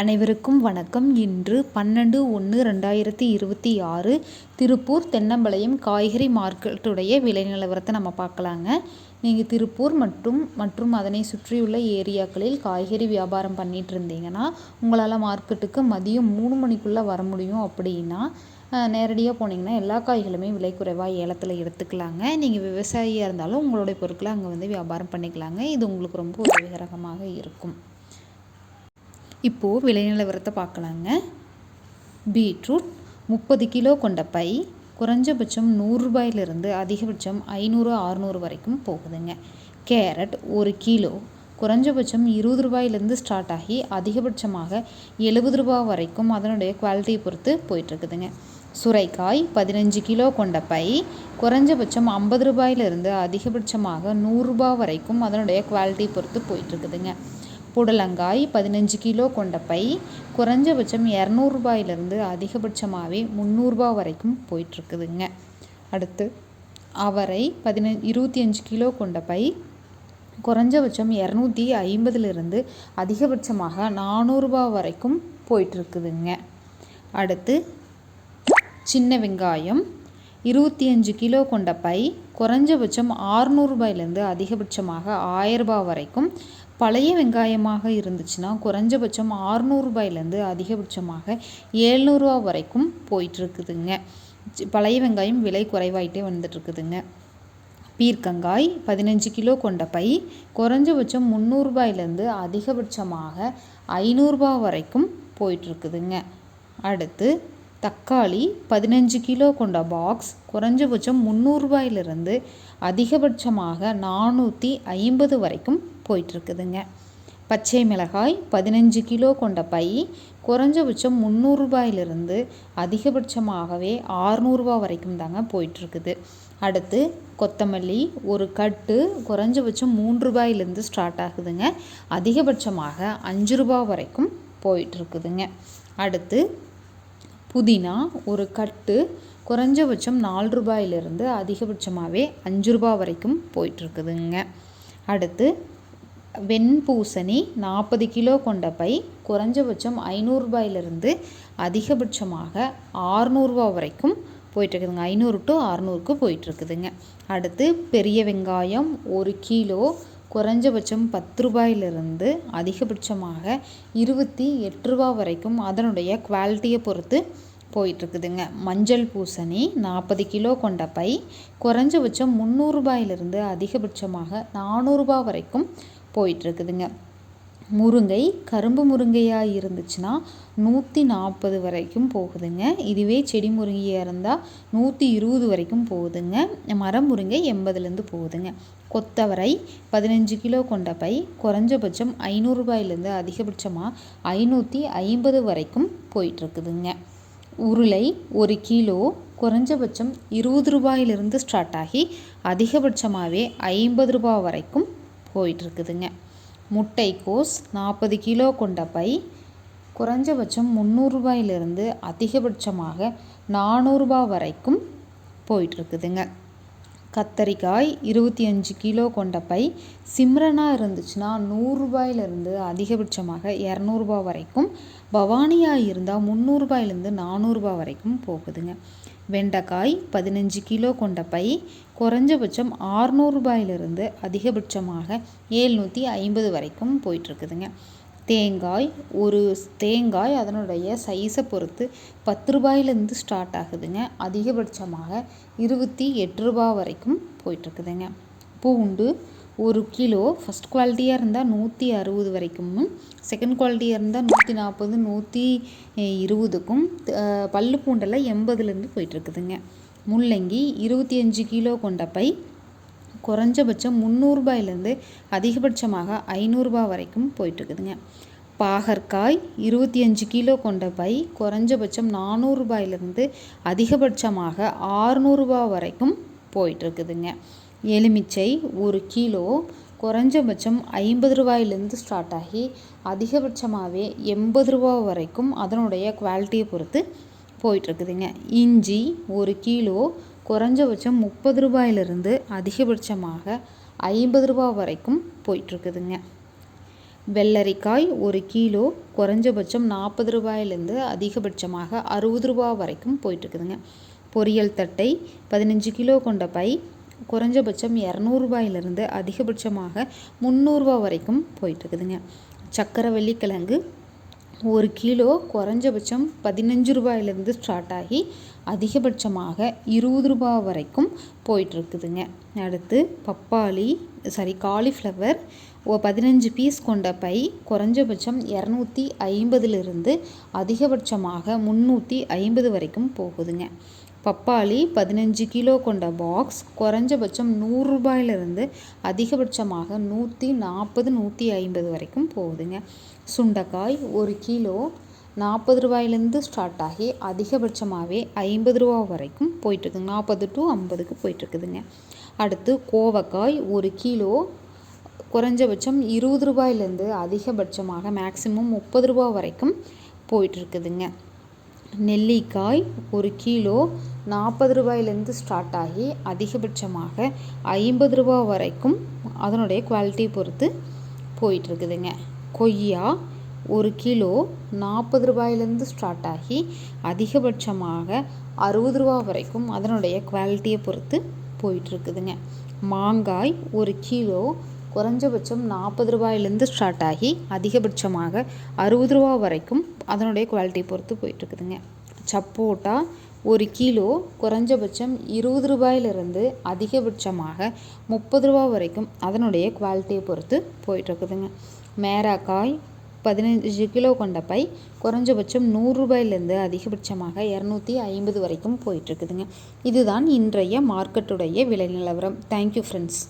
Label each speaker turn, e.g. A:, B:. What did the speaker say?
A: அனைவருக்கும் வணக்கம். இன்று பன்னெண்டு ஒன்று ரெண்டாயிரத்தி இருபத்தி ஆறு திருப்பூர் தென்னம்பாளையம் காய்கறி மார்க்கெட்டுடைய விலை நிலவரத்தை நம்ம பார்க்கலாங்க. நீங்கள் திருப்பூர் மற்றும் மற்றும் அதனை சுற்றியுள்ள ஏரியாக்களில் காய்கறி வியாபாரம் பண்ணிட்டு இருந்தீங்கன்னா உங்களால் மார்க்கெட்டுக்கு மதியம் மூணு மணிக்குள்ளே வர முடியும் அப்படின்னா நேரடியாக போனீங்கன்னா எல்லா காய்களுமே விலை குறைவாக ஏலத்தில் எடுத்துக்கலாங்க. நீங்கள் விவசாயியாக இருந்தாலும் உங்களுடைய பொருட்களை அங்கே வந்து வியாபாரம் பண்ணிக்கலாங்க. இது உங்களுக்கு ரொம்ப உதவிகரமாக இருக்கும். இப்போது விலை நிலவரத்தை பார்க்கலாங்க. பீட்ரூட் முப்பது கிலோ கொண்ட பை குறைஞ்சபட்சம் நூறுரூபாயிலிருந்து அதிகபட்சம் ஐநூறு அறுநூறு வரைக்கும் போகுதுங்க. கேரட் ஒரு கிலோ குறைஞ்சபட்சம் இருபது ரூபாயிலேருந்து ஸ்டார்ட் ஆகி அதிகபட்சமாக எழுபது ரூபா வரைக்கும் அதனுடைய குவாலிட்டியை பொறுத்து போயிட்டுருக்குதுங்க. சுரைக்காய் பதினஞ்சு கிலோ கொண்ட பை குறைஞ்சபட்சம் ஐம்பது ரூபாயிலிருந்து அதிகபட்சமாக நூறுரூபா வரைக்கும் அதனுடைய குவாலிட்டி பொறுத்து போயிட்டுருக்குதுங்க. புடலங்காய் பதினஞ்சு கிலோ கொண்ட பை குறைஞ்சபட்சம் இரநூறுபாயிலிருந்து அதிகபட்சமாகவே முந்நூறுரூபா வரைக்கும் போயிட்டுருக்குதுங்க. அடுத்து அவரை பதினஞ்சு இருபத்தி அஞ்சு கிலோ கொண்ட பை குறைஞ்சபட்சம் இரநூத்தி ஐம்பதுலேருந்து அதிகபட்சமாக நானூறுரூபா வரைக்கும் போயிட்டுருக்குதுங்க. அடுத்து சின்ன வெங்காயம் இருபத்தி அஞ்சு கிலோ கொண்ட பை குறைஞ்சபட்சம் ஆறுநூறுபாயிலேருந்து அதிகபட்சமாக ஆயிரரூபா வரைக்கும் பழைய வெங்காயமாக இருந்துச்சுன்னா குறைஞ்சபட்சம் ஆறுநூறுபாயிலேருந்து அதிகபட்சமாக ஏழ்நூறுரூவா வரைக்கும் போயிட்டுருக்குதுங்க. பழைய வெங்காயம் விலை குறைவாயிட்டே வந்துட்டுருக்குதுங்க. பீர்க்கங்காய் பதினஞ்சு கிலோ கொண்ட பை குறைஞ்சபட்சம் முந்நூறுபாயிலேருந்து அதிகபட்சமாக ஐநூறுரூபா வரைக்கும் போயிட்டுருக்குதுங்க. அடுத்து தக்காளி பதினஞ்சு கிலோ கொண்ட பாக்ஸ் குறைஞ்சபட்சம் முந்நூறுபாயிலிருந்து அதிகபட்சமாக நானூற்றி ஐம்பது வரைக்கும் போயிட்டுருக்குதுங்க. பச்சை மிளகாய் பதினஞ்சு கிலோ கொண்ட பை குறைஞ்சபட்சம் முந்நூறுபாயிலிருந்து அதிகபட்சமாகவே ஆறுநூறுபா வரைக்கும் தாங்க போயிட்டுருக்குது. அடுத்து கொத்தமல்லி ஒரு கட்டு குறைஞ்சபட்சம் மூன்று ரூபாயிலேருந்து ஸ்டார்ட் ஆகுதுங்க. அதிகபட்சமாக அஞ்சு ரூபா வரைக்கும் போயிட்டுருக்குதுங்க. அடுத்து புதினா ஒரு கட்டு குறைஞ்சபட்சம் நாலு ரூபாயிலிருந்து அதிகபட்சமாகவே அஞ்சு ரூபா வரைக்கும் போயிட்டுருக்குதுங்க. அடுத்து வெண்பூசணி நாற்பது கிலோ கொண்ட பை குறைஞ்சபட்சம் ஐநூறுரூபாயிலிருந்து அதிகபட்சமாக ஆறுநூறுபா வரைக்கும் போயிட்டுருக்குதுங்க. ஐநூறு டு அறநூறுக்கு போயிட்டுருக்குதுங்க. அடுத்து பெரிய வெங்காயம் ஒரு கிலோ குறைஞ்சபட்சம் பத்து ரூபாயிலிருந்து அதிகபட்சமாக இருபத்தி எட்டு ரூபா வரைக்கும் அதனுடைய குவாலிட்டியை பொறுத்து போயிட்டுருக்குதுங்க. மஞ்சள் பூசணி நாற்பது கிலோ கொண்ட பை குறைஞ்சபட்சம் முந்நூறுபாயிலிருந்து அதிகபட்சமாக நானூறுரூபா வரைக்கும் போயிட்டுருக்குதுங்க. முருங்கை கரும்பு முருங்கையாக இருந்துச்சுன்னா நூற்றி நாற்பது வரைக்கும் போகுதுங்க. இதுவே செடி முருங்கையாக இருந்தால் நூற்றி இருபது வரைக்கும் போகுதுங்க. மரம் முருங்கை எண்பதுலேருந்து போகுதுங்க. கொத்தவரை பதினஞ்சு கிலோ கொண்ட பை குறைஞ்சபட்சம் ஐநூறுரூபாயிலேருந்து அதிகபட்சமாக ஐநூற்றி ஐம்பது வரைக்கும் போயிட்டுருக்குதுங்க. உருளை ஒரு கிலோ குறைஞ்சபட்சம் இருபது ரூபாயிலிருந்து ஸ்டார்ட் ஆகி அதிகபட்சமாகவே ஐம்பது ரூபா வரைக்கும் போயிட்டுருக்குதுங்க. முட்டைக்கோஸ் நாற்பது கிலோ கொண்ட பை. குறைஞ்சபட்சம் முந்நூறுரூபாயிலிருந்து அதிகபட்சமாக நானூறுரூபா வரைக்கும் போயிட்டுருக்குதுங்க. கத்தரிக்காய் இருபத்தி அஞ்சு கிலோ கொண்ட பை. சிம்ரனாக இருந்துச்சுன்னா நூறுரூபாயிலிருந்து அதிகபட்சமாக இரநூறுபா வரைக்கும். பவானியாக இருந்தால் முந்நூறுபாயிலேருந்து நானூறுரூபா வரைக்கும் போகுதுங்க. வெண்டைக்காய் பதினஞ்சு கிலோ கொண்ட பை குறைஞ்சபட்சம் ஆறுநூறுபாயிலிருந்து அதிகபட்சமாக ஏழ்நூற்றி ஐம்பது வரைக்கும் போயிட்டுருக்குதுங்க. தேங்காய் ஒரு தேங்காய் அதனுடைய சைஸை பொறுத்து பத்து ரூபாயிலேருந்து ஸ்டார்ட் ஆகுதுங்க. அதிகபட்சமாக இருபத்தி எட்டு ரூபா வரைக்கும் போயிட்டுருக்குதுங்க. பூண்டு ஒரு கிலோ ஃபஸ்ட் குவாலிட்டியாக இருந்தால் நூற்றி அறுபது வரைக்கும் செகண்ட் குவாலிட்டியாக இருந்தால் நூற்றி நாற்பது நூற்றி இருபதுக்கும் பல்லு பூண்டெல்லாம் எண்பதுலேருந்து போயிட்டுருக்குதுங்க. முள்ளங்கி இருபத்தி அஞ்சு கிலோ கொண்ட பை குறைஞ்சபட்சம் முந்நூறுபாயிலேருந்து அதிகபட்சமாக ஐநூறுரூபா வரைக்கும் போயிட்டுருக்குதுங்க. பாகற்காய் இருபத்தி அஞ்சு கிலோ கொண்ட பை குறைஞ்சபட்சம் நானூறுரூபாயிலேருந்து அதிகபட்சமாக ஆறுநூறுபா வரைக்கும் போயிட்டுருக்குதுங்க. எலுமிச்சை ஒரு கிலோ குறைஞ்சபட்சம் ஐம்பது ரூபாயிலேருந்து ஸ்டார்ட் ஆகி அதிகபட்சமாகவே எண்பது ரூபா வரைக்கும் அதனுடைய குவாலிட்டியை பொறுத்து போயிட்டுருக்குதுங்க. இஞ்சி ஒரு கிலோ குறைஞ்சபட்சம் முப்பது ரூபாயிலிருந்து அதிகபட்சமாக ஐம்பது ரூபா வரைக்கும் போயிட்டுருக்குதுங்க. வெள்ளரிக்காய் ஒரு கிலோ குறைஞ்சபட்சம் நாற்பது ரூபாயிலேருந்து அதிகபட்சமாக அறுபது ரூபா வரைக்கும் போயிட்டுருக்குதுங்க. பொரியல் தட்டை பதினஞ்சு கிலோ கொண்ட பை குறைஞ்சபட்சம் இரநூறுபாயிலிருந்து அதிகபட்சமாக முந்நூறுரூவா வரைக்கும் போயிட்டுருக்குதுங்க. சக்கரவள்ளி கிழங்கு ஒரு கிலோ குறைஞ்சபட்சம் பதினஞ்சு ரூபாயிலேருந்து ஸ்டார்ட் ஆகி அதிகபட்சமாக இருபது ரூபா வரைக்கும் போயிட்டுருக்குதுங்க. அடுத்து பப்பாளி சாரி காலிஃப்ளவர் ஓ பதினஞ்சு பீஸ் கொண்ட பை குறைஞ்சபட்சம் இரநூத்தி ஐம்பதுலேருந்து அதிகபட்சமாக முந்நூற்றி ஐம்பது வரைக்கும் போகுதுங்க. பப்பாளி பதினஞ்சு கிலோ கொண்ட பாக்ஸ் குறைஞ்சபட்சம் நூறுரூபாயிலிருந்து அதிகபட்சமாக நூற்றி நாற்பது நூற்றி ஐம்பது வரைக்கும் போகுதுங்க. சுண்டைக்காய் ஒரு கிலோ நாற்பது ரூபாயிலேருந்து ஸ்டார்ட் ஆகி அதிகபட்சமாகவே ஐம்பது ரூபா வரைக்கும் போயிட்டுருக்குங்க. நாற்பது டு ஐம்பதுக்கு போயிட்டுருக்குதுங்க. அடுத்து கோவக்காய் ஒரு கிலோ குறைஞ்சபட்சம் இருபது ரூபாயிலேருந்து அதிகபட்சமாக மேக்ஸிமம் முப்பது ரூபா வரைக்கும் போயிட்டுருக்குதுங்க. நெல்லிக்காய் ஒரு கிலோ நாற்பது ரூபாயிலேருந்து ஸ்டார்ட் ஆகி அதிகபட்சமாக ஐம்பது ரூபா வரைக்கும் அதனுடைய குவாலிட்டியை பொறுத்து போயிட்டுருக்குதுங்க. கொய்யா ஒரு கிலோ நாற்பது ரூபாயிலேருந்து ஸ்டார்ட் ஆகி அதிகபட்சமாக அறுபது ரூபா வரைக்கும் அதனுடைய குவாலிட்டியை பொறுத்து போயிட்டுருக்குதுங்க. மாங்காய் ஒரு கிலோ குறைஞ்சபட்சம் நாற்பது ரூபாயிலேருந்து ஸ்டார்ட் ஆகி அதிகபட்சமாக அறுபது ரூபா வரைக்கும் அதனுடைய குவாலிட்டியை பொறுத்து போயிட்டுருக்குதுங்க. சப்போட்டா ஒரு கிலோ குறைஞ்சபட்சம் இருபது ரூபாயிலிருந்து அதிகபட்சமாக முப்பது ரூபா வரைக்கும் அதனுடைய குவாலிட்டியை பொறுத்து போயிட்டுருக்குதுங்க. மேராக்காய் பதினஞ்சு கிலோ கொண்ட பை குறைஞ்சபட்சம் நூறுரூபாயிலேருந்து அதிகபட்சமாக இரநூத்தி ஐம்பது வரைக்கும் போயிட்டுருக்குதுங்க. இதுதான் இன்றைய மார்க்கெட்டுடைய விலை நிலவரம். Thank you friends